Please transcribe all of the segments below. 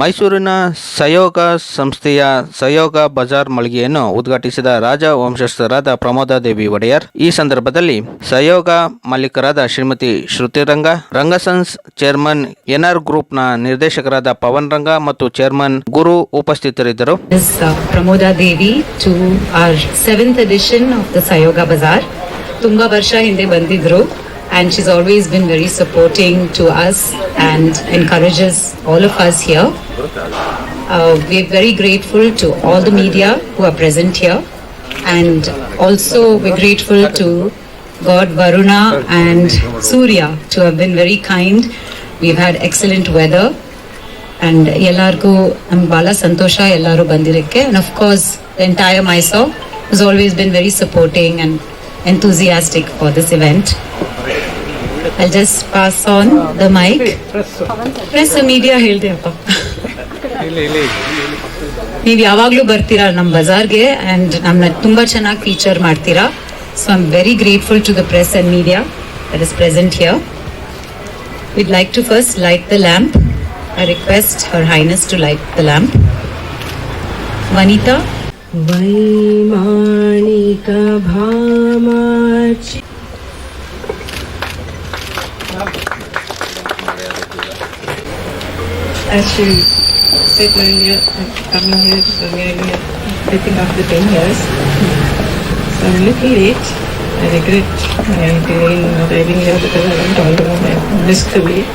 ಮೈಸೂರಿನ ಸಹಯೋಗ ಸಂಸ್ಥೆಯ ಸಹಯೋಗ ಬಜಾರ್ ಮಳಿಗೆಯನ್ನು ಉದ್ಘಾಟಿಸಿದ ರಾಜ ವಂಶಸ್ಥರಾದ ಪ್ರಮೋದ ದೇವಿ ಒಡೆಯರ್, ಈ ಸಂದರ್ಭದಲ್ಲಿ ಸಹಯೋಗ ಮಾಲೀಕರಾದ ಶ್ರೀಮತಿ ಶ್ರುತಿರಂಗ, ರಂಗಸನ್ಸ್ ಚೇರ್ಮನ್ ಎನ್ಆರ್ ಗ್ರೂಪ್ನ ನಿರ್ದೇಶಕರಾದ ಪವನ್ ರಂಗ ಮತ್ತು ಚೇರ್ಮನ್ ಗುರು ಉಪಸ್ಥಿತರಿದ್ದರು. Of the Sayoga ತುಂಬಾ ವರ್ಷ ಹಿಂದೆ ಬಂದಿದ್ರು. and she's always been very supporting to us and encourages all of us here. Uh, we're very grateful to all the media who are present here and also we're grateful to God Varuna and Surya to have been very kind. We've had excellent weather and ಎಲ್ಲರಿಗೂ ನಮ್ಗೆ ಭಾಳ ಸಂತೋಷ ಎಲ್ಲರೂ ಬಂದಿರೋಕ್ಕೆ and of course entire Mysore is always been very supporting and enthusiastic for this event I just pass on the mic press media ಹೇಳ್ದೆ ಅಪ್ಪ. ನೀವು ಯಾವಾಗ್ಲೂ ಬರ್ತೀರಾ ನಮ್ಮ ಬಜಾರ್ಗೆ ಅಂಡ್ ನಮ್ಮನ್ನ ತುಂಬಾ ಚೆನ್ನಾಗಿ ಫೀಚರ್ ಮಾಡ್ತೀರಾ. So I am very grateful to the press and media that is present here we'd like to first light the lamp I request her highness to light the lamp Vanitha ವೈಮಾಣಿಕ ಭಾಮಾಚಿ As she said earlier, I'm coming here so nearly, I think after 10 years. So I'm a little late. I regret my delay in arriving here because I went all the way missed the way.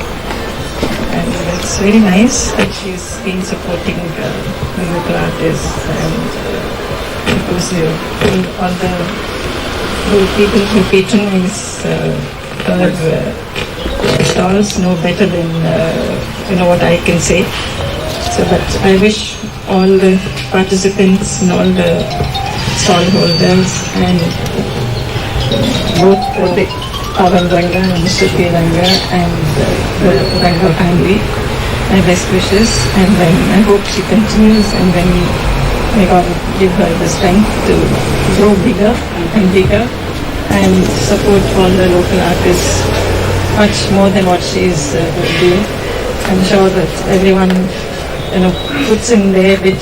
And it's very nice that she's been supporting uh, the local artists and uh, uh, all the, people who patronize uh, uh, stalls know better than uh, you know what I can say. So, but I wish all the participants and all the stall holders and both the Pavan Ranga and Mr. P. Ranga and the Ranga family my best wishes and then I hope she continues and then may God give her the strength to grow bigger and bigger and support all the local artists much more than what she is uh, doing. I'm sure that everyone, you know, puts in their bit.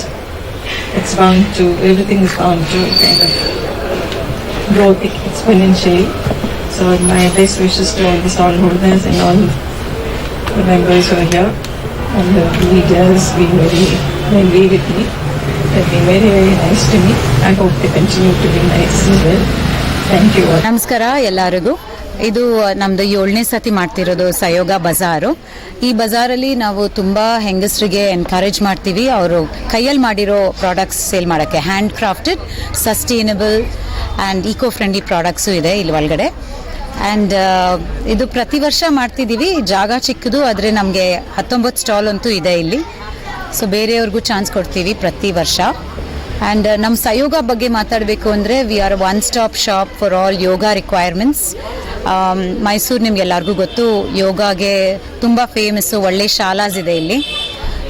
It's bound to, everything is bound to kind of grow exponentially. So my best wishes to all the stallholders and all the members who are here and the leaders being very friendly with me. They've been very, very nice to me. I hope they continue to be nice as well. Thank you all. ನಮಸ್ಕಾರ ಎಲ್ಲರಿಗೂ ಇದು ನಮ್ದು ಏಳನೇ ಸತಿ ಮಾಡ್ತಿರೋದು ಸಹಯೋಗ ಬಜಾರು. ಈ ಬಜಾರಲ್ಲಿ ನಾವು ತುಂಬ ಹೆಂಗಸರಿಗೆ ಎನ್ಕರೇಜ್ ಮಾಡ್ತೀವಿ. ಅವರು ಕೈಯಲ್ಲಿ ಮಾಡಿರೋ ಪ್ರಾಡಕ್ಟ್ಸ್ ಸೇಲ್ ಮಾಡೋಕ್ಕೆ hand crafted sustainable and eco friendly products ಇದೆ ಇಲ್ಲಿ ಒಳಗಡೆ. ಆ್ಯಂಡ್ ಇದು ಪ್ರತಿ ವರ್ಷ ಮಾಡ್ತಿದ್ದೀವಿ. ಜಾಗ ಚಿಕ್ಕದು, ಆದರೆ ನಮಗೆ ಹತ್ತೊಂಬತ್ತು ಸ್ಟಾಲ್ ಅಂತೂ ಇದೆ ಇಲ್ಲಿ. ಸೊ ಬೇರೆಯವ್ರಿಗೂ ಚಾನ್ಸ್ ಕೊಡ್ತೀವಿ ಪ್ರತಿ ವರ್ಷ. ಆ್ಯಂಡ್ ನಮ್ಮ ಸಹಯೋಗ ಬಗ್ಗೆ ಮಾತಾಡಬೇಕು ಅಂದರೆ we are one stop shop for all yoga requirements Mysuru ನಿಮ್ಗೆಲ್ಲರಿಗೂ ಗೊತ್ತು ಯೋಗಾಗೆ ತುಂಬ ಫೇಮಸ್ಸು ಒಳ್ಳೆ ಶಾಲಾಸ್ ಇದೆ ಇಲ್ಲಿ.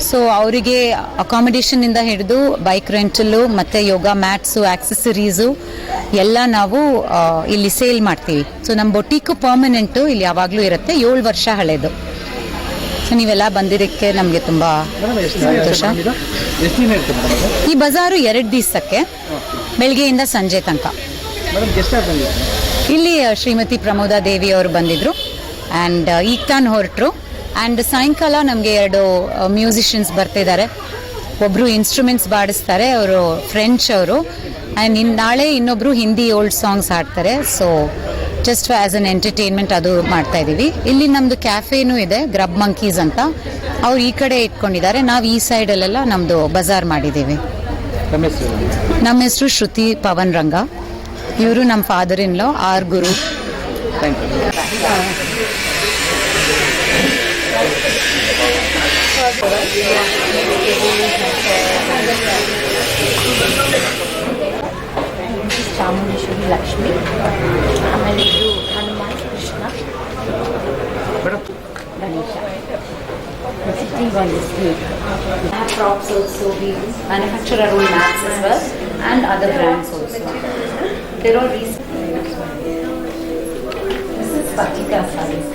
ಸೊ ಅವರಿಗೆ ಅಕಾಮಿಡೇಷನಿಂದ ಹಿಡಿದು ಬೈಕ್ ರೆಂಟಲ್ಲು ಮತ್ತು ಯೋಗ ಮ್ಯಾಟ್ಸು ಆಕ್ಸೆಸರೀಸು ಎಲ್ಲ ನಾವು ಆ, ಇಲ್ಲಿ ಸೇಲ್ ಮಾಡ್ತೀವಿ. ಸೊ ನಮ್ಮ ಬೊಟೀಕು ಪರ್ಮನೆಂಟು ಇಲ್ಲಿ ಯಾವಾಗಲೂ ಇರುತ್ತೆ ಏಳು ವರ್ಷ ಹಳೇದು. ಸೊ ನೀವೆಲ್ಲ ಬಂದಿದ್ದಕ್ಕೆ ನಮಗೆ ತುಂಬ ಸಂತೋಷ. ಈ ಬಜಾರು ಎರಡು ದಿವಸಕ್ಕೆ ಬೆಳಗ್ಗೆಯಿಂದ ಸಂಜೆ ತನಕ. ಇಲ್ಲಿ ಶ್ರೀಮತಿ ಪ್ರಮೋದ ದೇವಿ ಅವರು ಬಂದಿದ್ರು. ಆ್ಯಂಡ್ ಈಗ ತಾನು ಹೊರಟರು. ಆ್ಯಂಡ್ ಸಾಯಂಕಾಲ ನಮಗೆ ಎರಡು ಮ್ಯೂಸಿಷಿಯನ್ಸ್ ಬರ್ತಿದ್ದಾರೆ. ಒಬ್ಬರು ಇನ್ಸ್ಟ್ರೂಮೆಂಟ್ಸ್ ಬಾಡಿಸ್ತಾರೆ, ಅವರು ಫ್ರೆಂಚ್ ಅವರು. ಆ್ಯಂಡ್ ಇನ್ನು ನಾಳೆ ಇನ್ನೊಬ್ಬರು ಹಿಂದಿ ಓಲ್ಡ್ ಸಾಂಗ್ಸ್ ಹಾಡ್ತಾರೆ. So just as an entertainment ಅದು ಮಾಡ್ತಾ ಇದ್ದೀವಿ ಇಲ್ಲಿ ನಮ್ಮದು ಕ್ಯಾಫೇನೂ ಇದೆ ಗ್ರಬ್ ಮಂಕೀಸ್ ಅಂತ. ಅವ್ರು ಈ ಕಡೆ ಇಟ್ಕೊಂಡಿದ್ದಾರೆ ನಾವು ಈ ಸೈಡಲ್ಲೆಲ್ಲ ನಮ್ಮದು ಬಜಾರ್ ಮಾಡಿದ್ದೀವಿ ನಮ್ಮ ಹೆಸರು ಶ್ರುತಿ ಪವನ್ ರಂಗ. ಇವರು ನಮ್ಮ father in law R Guru Lakshmi ಆಮೇಲೆ ಇದು Hanuman Krishna Ganesha sixty one is shops also. We manufacture our own mats as well and other brands also. They're all recent. This is Patika sarees.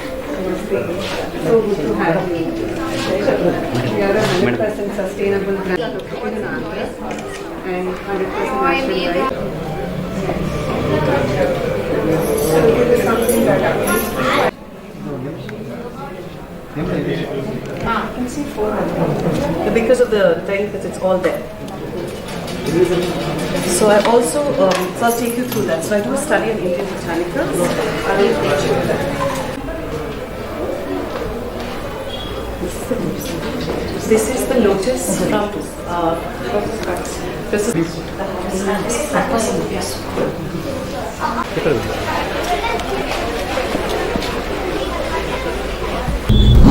So good to have you. We are a 100% sustainable brand located in Andhra and 100% natural because of the thing that it's all there. So I also, um, so I'll take you through that. So I do a study in Indian botanicals. I will teach you that. This is the lotus from, uh, this is.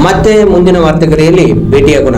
ಮತ್ತೆ ಮುಂದಿನ ವಾರ್ತೆಗರಿಯಲ್ಲಿ ಭೇಟಿಯಾಗೋಣ